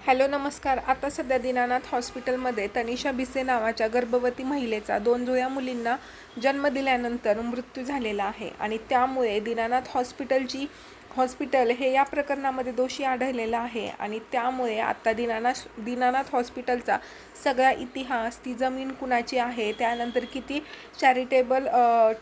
Hello नमस्कार. आता सध्या दीनानाथ हॉस्पिटलमध्ये तनिषा भिसे नावाच्या गर्भवती महिलेचा दोन जुळ्या मुलींना जन्म दिल्यानंतर मृत्यू झालेला आहे आणि त्यामुळे दीनानाथ हॉस्पिटलची हॉस्पिटल हे या प्रकरणामध्ये दोषी आढळलेलं आहे आणि त्यामुळे आता दीनानाथ दीनानाथ हॉस्पिटलचा सगळा इतिहास ती जमीन कुणाची आहे त्यानंतर किती चॅरिटेबल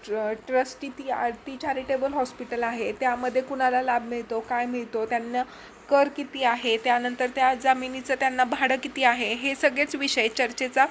ट्र ट्रस्टी ती ती चॅरिटेबल हॉस्पिटल आहे त्यामध्ये कुणाला लाभ मिळतो काय मिळतो त्यांना कर किती आहे त्यानंतर त्या जमिनीचं त्यांना भाडं किती आहे हे सगळेच विषय चर्चेचा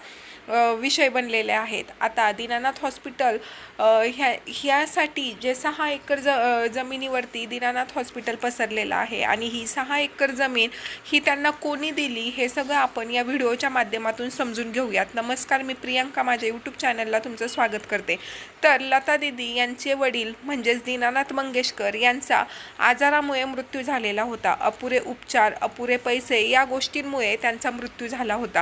विषय बनलेले आहेत. आता दीनानाथ हॉस्पिटल ह्या ह्यासाठी जे सहा एकर ज जमिनीवरती दीनानाथ हॉस्पिटल पसरलेलं आहे आणि ही सहा एकर जमीन ही त्यांना कोणी दिली हे सगळं आपण या व्हिडिओच्या माध्यमातून समजून घेऊयात. नमस्कार मी प्रियांका माझ्या यूट्यूब चॅनलला तुमचं स्वागत करते. तर लता दिदी यांचे वडील म्हणजेच दीनानाथ मंगेशकर यांचा आजारामुळे मृत्यू झालेला होता. अपुरे उपचार अपुरे पैसे या गोष्टींमुळे त्यांचा मृत्यू झाला होता.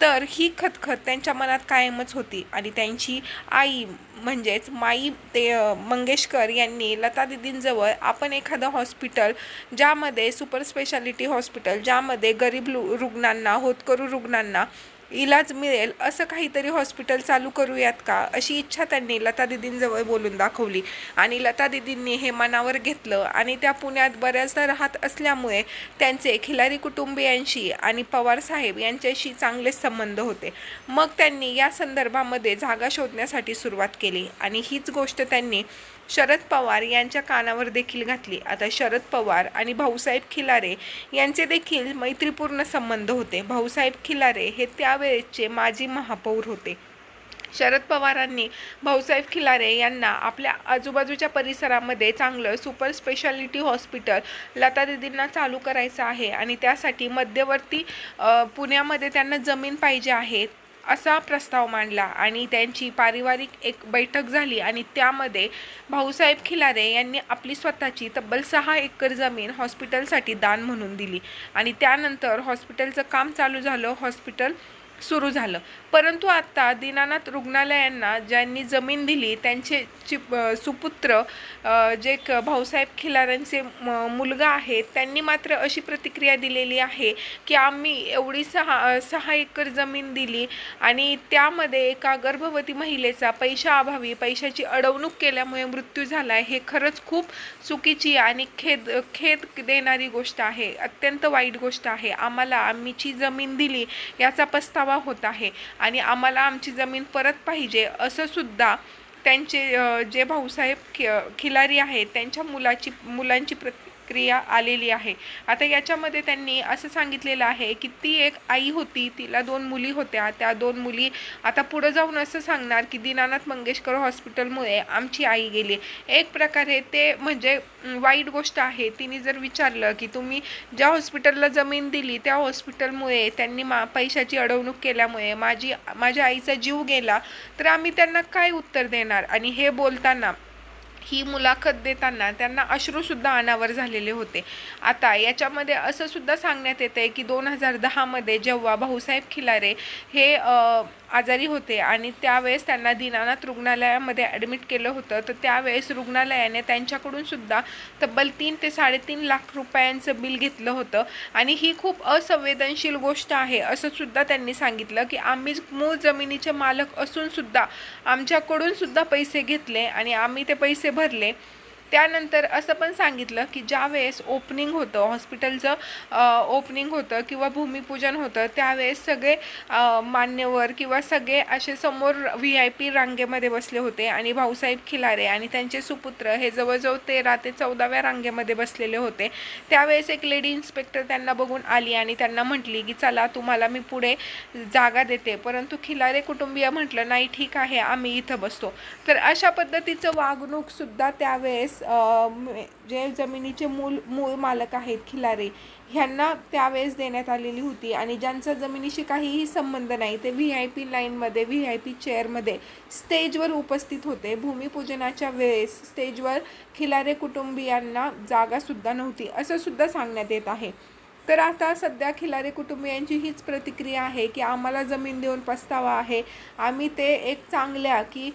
तर ही खतखत त्यांच्या मनात कायमच होती आणि त्यांची आई म्हणजेच माई ते मंगेशकर यांनी लता दिदींजवळ आपण एखादं हॉस्पिटल ज्यामध्ये सुपर स्पेशालिटी हॉस्पिटल ज्यामध्ये गरीब लु रुग्णांना होतकरू रुग्णांना इलाज मिळेल असं काहीतरी हॉस्पिटल चालू करूयात का? अशी इच्छा त्यांनी लता दिदींजवळ बोलून दाखवली. आणि लता दिदींनी हे मनावर घेतलं आणि त्या पुण्यात बऱ्याचदा राहत असल्यामुळे त्यांचे खिलारी कुटुंबियांशी आणि पवार साहेब यांच्याशी चांगले संबंध होते. मग त्यांनी या संदर्भामध्ये जागा शोधण्यासाठी सुरुवात केली आणि हीच गोष्ट त्यांनी शरद पवार यांच्या कानावर देखील घातली. आता शरद पवार आणि भाऊसाहेब खिलारे यांचे देखील मैत्रीपूर्ण संबंध होते. भाऊसाहेब खिलारे हे त्यावेळेचे माजी महापौर होते. शरद पवारांनी भाऊसाहेब खिलारे यांना आपल्या आजूबाजूच्या परिसरामध्ये चांगलं सुपर स्पेशालिटी हॉस्पिटल लता दिदींना चालू करायचं आहे आणि त्यासाठी मध्यवर्ती पुण्यामध्ये त्यांना जमीन पाहिजे आहे. असा प्रस्ताव मांडला आणि त्यांची पारिवारिक एक बैठक झाली आणि त्यामध्ये भाऊसाहेब खिलारे यांनी आपली स्वतःची तब्बल सहा एकर जमीन हॉस्पिटलसाठी दान म्हणून दिली. आणि त्यानंतर हॉस्पिटलचं काम चालू झालं. हॉस्पिटल सुरू झालं. परंतु आता दीनानाथ रुग्णालयांना ज्यांनी जमीन दिली त्यांचे चिप सुपुत्र जे क भाऊसाहेब खिलारांचे म- मुलगा आहे त्यांनी मात्र अशी प्रतिक्रिया दिलेली आहे की आम्ही एवढी सहा सहा एकर जमीन दिली आणि त्यामध्ये एका गर्भवती महिलेचा पैशाअभावी पैशाची अडवणूक केल्यामुळे मृत्यू झाला आहे हे खरंच खूप चुकीची आणि खेद खेद देणारी गोष्ट आहे अत्यंत वाईट गोष्ट आहे. आम्हाला आम्हीची जमीन दिली याचा पस्तावा होत आहे. आणि आम्हाला आमची जमीन परत पाहिजे असं सुद्धा त्यांचे जे भाऊसाहेब खि खिलारी आहेत त्यांच्या मुलाची मुलांची प्र प्रतिक्रिया आलेली आहे. आता याच्यामध्ये त्यांनी असं सांगितलेलं आहे की ती एक आई होती तिला दोन मुली होत्या. त्या दोन मुली आता पुढं जाऊन असं सांगणार की दीनानाथ मंगेशकर हॉस्पिटलमुळे आमची आई गेली. एक प्रकारे ते म्हणजे वाईट गोष्ट आहे. तिने जर विचारलं की तुम्ही ज्या हॉस्पिटलला जमीन दिली त्या हॉस्पिटलमुळे त्यांनी मा पैशाची अडवणूक केल्यामुळे माझी माझ्या आईचा जीव गेला तर आम्ही त्यांना काय उत्तर देणार? आणि हे बोलताना ही मुलाखत देताना त्यांना अश्रूसुद्धा अनावर झालेले होते. आता याच्यामध्ये असं सुद्धा सांगण्यात येतं आहे की दोन हजार दहामध्ये जेव्हा भाऊसाहेब खिलारे हे आजारी होते आणि त्यावेळेस त्यांना दीनानाथ रुग्णालयामध्ये ॲडमिट केलं होतं. तर त्यावेळेस रुग्णालयाने त्यांच्याकडून सुद्धा तब्बल तीन ते साडेतीन लाख रुपयांचं बिल घेतलं होतं. आणि ही खूप असंवेदनशील गोष्ट आहे असं सुद्धा त्यांनी सांगितलं की आम्ही मूळ जमिनीचे मालक असूनसुद्धा आमच्याकडूनसुद्धा आमच्याकडून सुद्धा पैसे घेतले आणि आम्ही ते पैसे भरले. त्यानंतर असं पण सांगितलं की ज्या वेळेस ओपनिंग होतं हॉस्पिटलचं ओपनिंग होतं किंवा भूमिपूजन होतं त्यावेळेस सगळे मान्यवर किंवा सगळे असे समोर व्ही आय पी रांगेमध्ये बसले होते आणि भाऊसाहेब खिलारे आणि त्यांचे सुपुत्र हे जवळजवळ तेरा ते चौदाव्या रांगेमध्ये बसलेले होते. त्यावेळेस एक लेडी इन्स्पेक्टर त्यांना बघून आली आणि त्यांना म्हटली की चला तुम्हाला मी पुढे जागा देते. परंतु खिलारे कुटुंबीय म्हटलं नाही ठीक आहे आम्ही इथं बसतो. तर अशा पद्धतीचं वागणूकसुद्धा त्यावेळेस जे जमिनीचे मूल मूळ मालक आहेत खिलारे. ह्यांना त्यावेळेस देण्यात आलेली होती आणि ज्यांचा जमिनीशी काहीही संबंध नाही ते व्ही आय पी लाईनमध्ये व्ही आय पी चेअरमध्ये स्टेजवर उपस्थित होते. भूमिपूजनाच्या वेळेस स्टेजवर खिलारे कुटुंबियांना जागासुद्धा नव्हती असंसुद्धा सांगण्यात येत आहे. तर आता सध्या खिलारे कुटुंबियांची हीच प्रतिक्रिया आहे की आम्हाला जमीन देऊन पस्तावा आहे. आम्ही ते एक चांगल्या की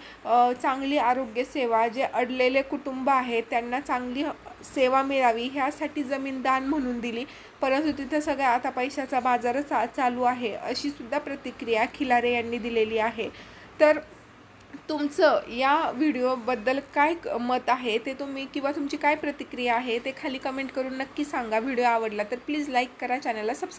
चांगली आरोग्य सेवा जे अडलेले कुटुंब आहे त्यांना चांगली सेवा मिळावी ह्यासाठी जमीन दान म्हणून दिली. परंतु तिथं सगळ्या आता पैशाचा बाजारच चालू आहे अशी सुद्धा प्रतिक्रिया खिलारे यांनी दिलेली आहे. तर तुमचं या व्हिडिओबद्दल काय क- मत आहे? ते तुम्ही किंवा तुमची काय प्रतिक्रिया आहे ते खाली कमेंट करून नक्की सांगा. व्हिडिओ आवडला तर प्लीज लाईक करा चॅनलला सबस्क्राईब